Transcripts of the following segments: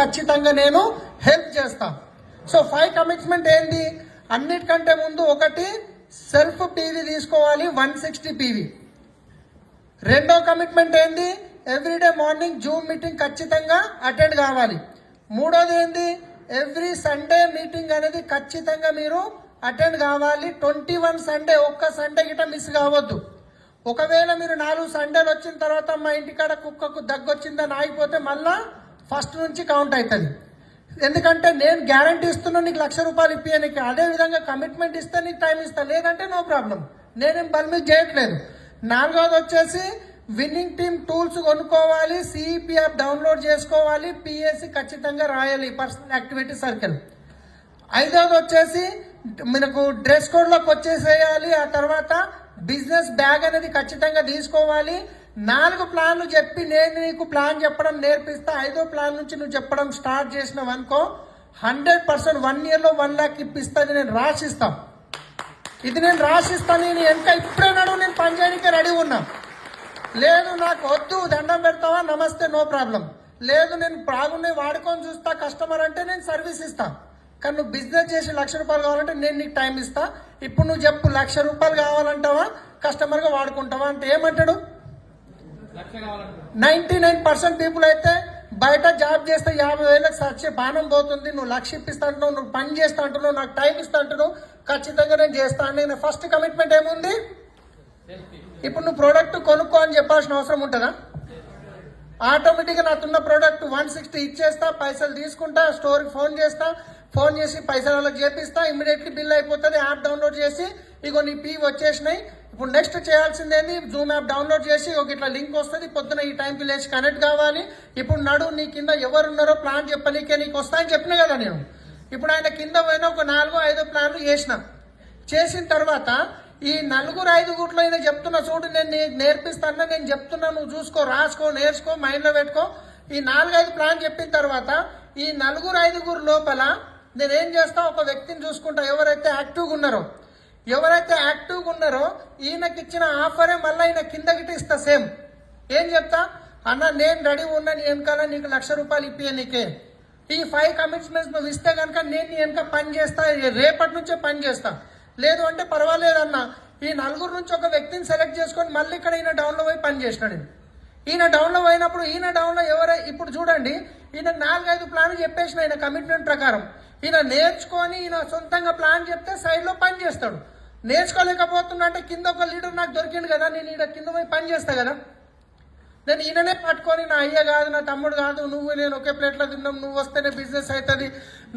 ఖచ్చితంగా నేను హెల్ప్ చేస్తా. సో ఫైవ్ కమిట్మెంట్ ఏంటి? అన్నిటికంటే ముందు ఒకటి సెల్ఫ్ పీవీ తీసుకోవాలి వన్ సిక్స్టీ పీవీ. రెండో కమిట్మెంట్ ఏంది ఎవ్రీడే మార్నింగ్ జూమ్ మీటింగ్ ఖచ్చితంగా అటెండ్ కావాలి. మూడోది ఏంది ఎవ్రీ సండే మీటింగ్ అనేది ఖచ్చితంగా మీరు అటెండ్ కావాలి. ట్వంటీ వన్ సండే ఒక్క సండే గిట్ట మిస్ కావద్దు. ఒకవేళ మీరు నాలుగు సండేలు వచ్చిన తర్వాత మా ఇంటికాడ కుక్కకు దగ్గొచ్చిందని ఆగిపోతే మళ్ళా ఫస్ట్ నుంచి కౌంట్ అవుతుంది. ఎందుకంటే నేను గ్యారంటీ ఇస్తున్నా నీకు లక్ష రూపాయలు ఇప్పియనికి అదే విధంగా కమిట్మెంట్ ఇస్తే నీకు టైం ఇస్తా. లేదంటే నో ప్రాబ్లం. నేనేం బల్ చేయట్లేదు. నాలుగోది వచ్చేసి విన్నింగ్ టీమ్ టూల్స్ కొనుక్కోవాలి సిఈపి యాప్ డౌన్లోడ్ చేసుకోవాలి పిఎస్సి ఖచ్చితంగా రాయాలి పర్సనల్ యాక్టివిటీ సర్కిల్. ఐదోది వచ్చేసి మనకు డ్రెస్ కోడ్లోకి వచ్చేసేయాలి ఆ తర్వాత బిజినెస్ బ్యాగ్ అనేది ఖచ్చితంగా తీసుకోవాలి నాలుగు ప్లాన్లు చెప్పి నేను నీకు ప్లాన్ చెప్పడం నేర్పిస్తా. ఐదో ప్లాన్ నుంచి నువ్వు చెప్పడం స్టార్ట్ చేసినావు అనుకో హండ్రెడ్ పర్సెంట్ వన్ ఇయర్లో వన్ ల్యాక్ ఇప్పిస్తుంది నేను రాసిస్తాను ఇది నేను రాసిస్తాను నేను ఎంత ఇప్పుడే నడువు నేను పని చేయడానికి రెడీ ఉన్నా. లేదు నాకు వద్దు దండం పెడతావా? నమస్తే నో ప్రాబ్లం. లేదు నేను బాగున్నాయి వాడుకొని చూస్తా కస్టమర్ అంటే నేను సర్వీస్ ఇస్తా. కానీ నువ్వు బిజినెస్ చేసి లక్ష రూపాయలు కావాలంటే నేను నీకు టైం ఇస్తా. ఇప్పుడు నువ్వు చెప్పు లక్ష రూపాయలు కావాలంటావా? కస్టమర్గా వాడుకుంటావా? అంటే ఏమంటాడు? నైన్టీ నైన్ పర్సెంట్ పీపుల్ అయితే బయట జాబ్ చేస్తే యాభై వేలకు సచ్చే బాణం పోతుంది. నువ్వు లక్ష ఇప్పిస్తా అంటున్నావు నువ్వు పని చేస్తా అంటున్నావు నాకు టైం ఇస్తా అంటున్నావు. ఖచ్చితంగా నేను చేస్తా నేను ఫస్ట్ కమిట్మెంట్ ఏముంది? ఇప్పుడు నువ్వు ప్రోడక్ట్ కొనుక్కో అని చెప్పాల్సిన అవసరం ఉంటుందా? ఆటోమేటిక్గా నాకున్న ప్రోడక్ట్ వన్ సిక్స్టీ ఇచ్చేస్తా పైసలు తీసుకుంటా స్టోర్కి ఫోన్ చేస్తా ఫోన్ చేసి పైసలు వాళ్ళకి చేపిస్తా ఇమీడియట్లీ బిల్ అయిపోతుంది యాప్ డౌన్లోడ్ చేసి ఇగో నీ పీ వచ్చేసినాయి. ఇప్పుడు నెక్స్ట్ చేయాల్సిందేంది? జూమ్ యాప్ డౌన్లోడ్ చేసి ఒక ఇట్లా లింక్ వస్తుంది పొద్దున ఈ టైంకి లేచి కనెక్ట్ కావాలి. ఇప్పుడు నడు నీ కింద ఎవరు ఉన్నారో ప్లాన్ చెప్పనీకే నీకు వస్తాయని చెప్పిన కదా నేను. ఇప్పుడు ఆయన కింద పోయిన ఒక నాలుగు ఐదు ప్లాన్లు చేసిన. చేసిన తర్వాత ఈ నలుగురు ఐదుగురిలో అయినా చెప్తున్న చూడు నేను నేర్పిస్తాను నేను చెప్తున్నా నువ్వు చూసుకో రాసుకో నేర్చుకో మైండ్లో పెట్టుకో. ఈ నాలుగైదు ప్లాన్ చెప్పిన తర్వాత ఈ నలుగురు ఐదుగురు లోపల నేనేం చేస్తా? ఒక వ్యక్తిని చూసుకుంటా ఎవరైతే యాక్టివ్గా ఉన్నారో. ఎవరైతే యాక్టివ్గా ఉన్నారో ఈయనకి ఇచ్చిన ఆఫరే మళ్ళీ ఈయన కిందకి ఇస్తా సేమ్. ఏం చెప్తా? అన్న నేను రెడీ ఉన్నా నీ వెనకాల నీకు లక్ష రూపాయలు ఇప్పియ నీకే. ఈ ఫైవ్ కమిట్మెంట్స్ నువ్వు ఇస్తే కనుక నేను నీ వెనక పని చేస్తా రేపటి నుంచే పని చేస్తా. లేదు అంటే పర్వాలేదన్న ఈ నలుగురు నుంచి ఒక వ్యక్తిని సెలెక్ట్ చేసుకొని మళ్ళీ ఇక్కడ ఈయన డౌన్లో పోయి పని చేసినాడు ఈయన. డౌన్లో పోయినప్పుడు ఈయన డౌన్లో ఎవరై ఇప్పుడు చూడండి ఈయన నాలుగైదు ప్లాన్ చెప్పేసిన ఈయన కమిట్మెంట్ ప్రకారం. ఈయన నేర్చుకొని ఈయన సొంతంగా ప్లాన్ చెప్తే సైడ్లో పని చేస్తాడు. నేర్చుకోలేకపోతున్నా అంటే కింద ఒక లీడర్ నాకు దొరికింది కదా నేను ఈడ కింద పోయి పని చేస్తా కదా. నేను ఈయననే పట్టుకొని నా అయ్య కాదు నా తమ్ముడు కాదు నువ్వు నేను ఒకే ప్లేట్లో తిన్నాం నువ్వు వస్తేనే బిజినెస్ అవుతుంది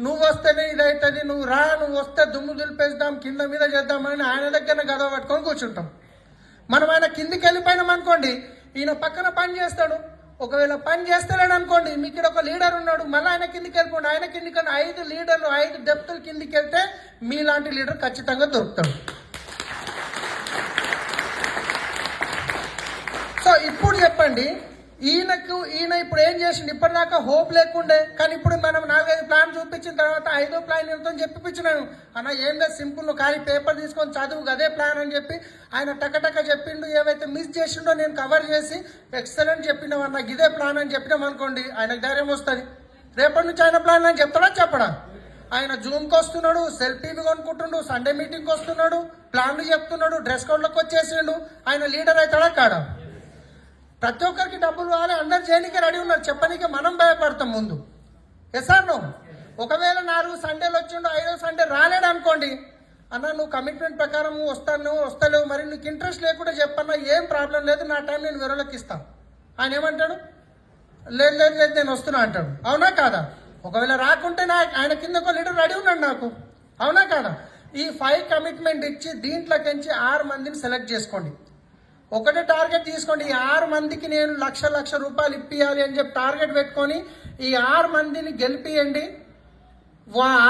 నువ్వు వస్తేనే ఇది అవుతుంది నువ్వు రా నువ్వు వస్తే దుమ్ము దులిపేద్దాం కింద మీద చేద్దామని ఆయన దగ్గర గదవ పట్టుకొని కూర్చుంటాం. మనం ఆయన కిందికి వెళ్ళిపోయినాం అనుకోండి ఈయన పక్కన పని చేస్తాడు. ఒకవేళ పని చేస్తాడని అనుకోండి మీకు ఇక్కడ ఒక లీడర్ ఉన్నాడు మళ్ళీ ఆయన కిందికి వెళ్ళిపోండి ఆయన కిందికి వెళ్ళి ఐదు లీడర్లు ఐదు డెప్తులు కిందికి వెళ్తే మీలాంటి లీడర్ ఖచ్చితంగా దొరుకుతాడు. సో ఇప్పుడు చెప్పండి. ఈయనకు ఈయన ఇప్పుడు ఏం చేసిండు? ఇప్పటిదాకా హోప్ లేకుండే. కానీ ఇప్పుడు మనం నాలుగైదు ప్లాన్ చూపించిన తర్వాత ఐదో ప్లాన్ ఎంతో చెప్పించినాను అన్న ఏందో సింపుల్ ఖాళీ పేపర్ తీసుకొని చదువు అదే ప్లాన్ అని చెప్పి ఆయన టకటక చెప్పిండు. ఏవైతే మిస్ చేసిండో నేను కవర్ చేసి ఎక్సలెంట్ చెప్పినాం అన్న ఇదే ప్లాన్ అని చెప్పినాం అనుకోండి ఆయనకు ధైర్యం వస్తుంది. రేపటి నుంచి ఆయన ప్లాన్ అని చెప్తాడా చెప్పడా? ఆయన జూమ్కి వస్తున్నాడు సెల్ఫీవి కొనుక్కుంటుండు సండే మీటింగ్కి వస్తున్నాడు ప్లాన్లు చెప్తున్నాడు డ్రెస్ కోడ్లకు వచ్చేసిండు. ఆయన లీడర్ అవుతాడా కాడా? ప్రతి ఒక్కరికి డబ్బులు కావాలి అందరు చేయడానికి రెడీ ఉన్నారు. చెప్పనీకి మనం భయపడతాం ముందు. ఎస్ఆర్ ఒకవేళ నాలుగు సండేలు వచ్చిండు ఐదో సండే రాలేడు అనుకోండి. అన్న నువ్వు కమిట్మెంట్ ప్రకారం నువ్వు వస్తాను వస్తలేవు మరి నీకు ఇంట్రెస్ట్ లేకుండా చెప్పన్నా ఏం ప్రాబ్లం లేదు నా టైం నేను వేరేలోకి ఇస్తాను. ఆయన ఏమంటాడు? లేదు లేదు లేదు నేను వస్తున్నా అంటాడు. అవునా కాదా? ఒకవేళ రాకుంటే నా ఆయన కింద ఒక లీడర్ రెడీ ఉన్నాడు నాకు. అవునా కాదా? ఈ ఫైవ్ కమిట్మెంట్ ఇచ్చి దీంట్లోకించి ఆరు మందిని సెలెక్ట్ చేసుకోండి. ఒకటే టార్గెట్ తీసుకోండి. ఈ ఆరు మందికి నేను లక్ష లక్ష రూపాయలు ఇప్పియాలి అని చెప్పి టార్గెట్ పెట్టుకొని ఈ ఆరు మందిని గెలిపియండి.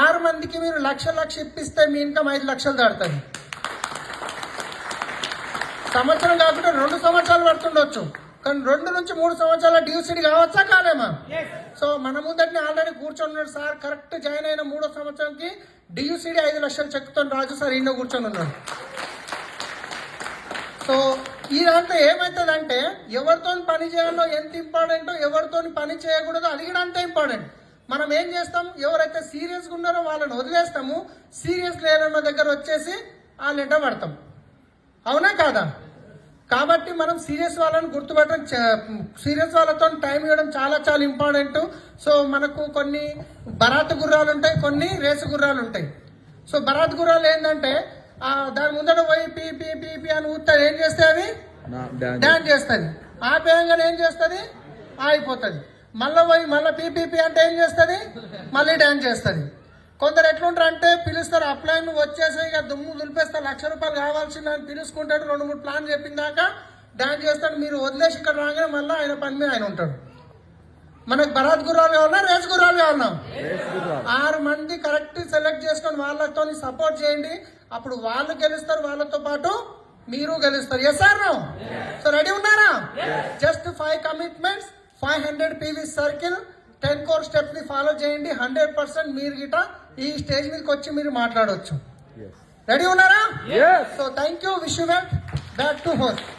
ఆరు మందికి మీరు లక్ష లక్ష ఇప్పిస్తే మీ ఇన్కమ్ ఐదు లక్షలు దాడుతుంది సంవత్సరం కాకుండా రెండు సంవత్సరాలు పడుతుండొచ్చు. కానీ రెండు నుంచి మూడు సంవత్సరాల డ్యూసిటీ కావచ్చా? కాలేమా సో మన ముందటిని ఆల్రెడీ కూర్చొని ఉన్నాడు సార్. కరెక్ట్ జాయిన్ అయిన మూడో సంవత్సరంకి డియూసిడి ఐదు లక్షలు చెక్కుతో రాజు సార్. ఈయన కూర్చొని ఉన్నాడు. సో ఇదంతా ఏమవుతుందంటే ఎవరితో పని చేయాలో ఎంత ఇంపార్టెంటో ఎవరితో పని చేయకూడదో అది కూడా ఇంపార్టెంట్. మనం ఏం చేస్తాం? ఎవరైతే సీరియస్గా ఉన్నారో వాళ్ళని వదిలేస్తాము. సీరియస్ లేనన్న దగ్గర వచ్చేసి వాళ్ళు ఎంట పడతాం అవునా కాదా? కాబట్టి మనం సీరియస్ వాళ్ళని గుర్తుపట్టడం సీరియస్ వాళ్ళతో టైం ఇవ్వడం చాలా చాలా ఇంపార్టెంట్. సో మనకు కొన్ని బరాత్ గుర్రాలు ఉంటాయి కొన్ని రేసు గుర్రాలు ఉంటాయి సో బరాత్ గుర్రాలు ఏంటంటే దాని ముందర పోయి పీ పీ పీ పీ అని ఊతారు ఏం చేస్తే అవి డాన్స్ చేస్తుంది. ఆపేయంగానే ఏం చేస్తుంది? ఆగిపోతుంది. మళ్ళీ పోయి మళ్ళీ పీపీపీ అంటే ఏం చేస్తుంది? మళ్ళీ డాన్స్ చేస్తుంది. కొందరు ఎట్లుంటారు అంటే పిలుస్తారు అప్లై నువ్వు వచ్చేసి ఇక దుమ్ము దులిపేస్తా లక్ష రూపాయలు కావాల్సింది అని పిలుచుకుంటాడు. రెండు మూడు ప్లాన్ చెప్పిన దాకా చేస్తాడు. మీరు వదిలేసి ఇక్కడ రాగానే మళ్ళీ ఆయన పని మీద ఆయన ఉంటాడు. మనకు భరత్ గురాలు కావాలా రేస్ గురాలు కావాలా ఆరు మంది కరెక్ట్ సెలెక్ట్ చేసుకొని వాళ్ళతో సపోర్ట్ చేయండి. అప్పుడు వాళ్ళు గెలుస్తారు వాళ్ళతో పాటు మీరు గెలుస్తారు. Yes sir no so ready ఉన్నారా? Just five commitments five hundred PV circle ten core స్టెప్స్ని follow చేయండి. హండ్రెడ్ పర్సెంట్ మీరు గిట ఈ స్టేజ్ మీదకి వచ్చి మీరు మాట్లాడవచ్చు రెడీ ఉన్నారా? So thank you wish you back to host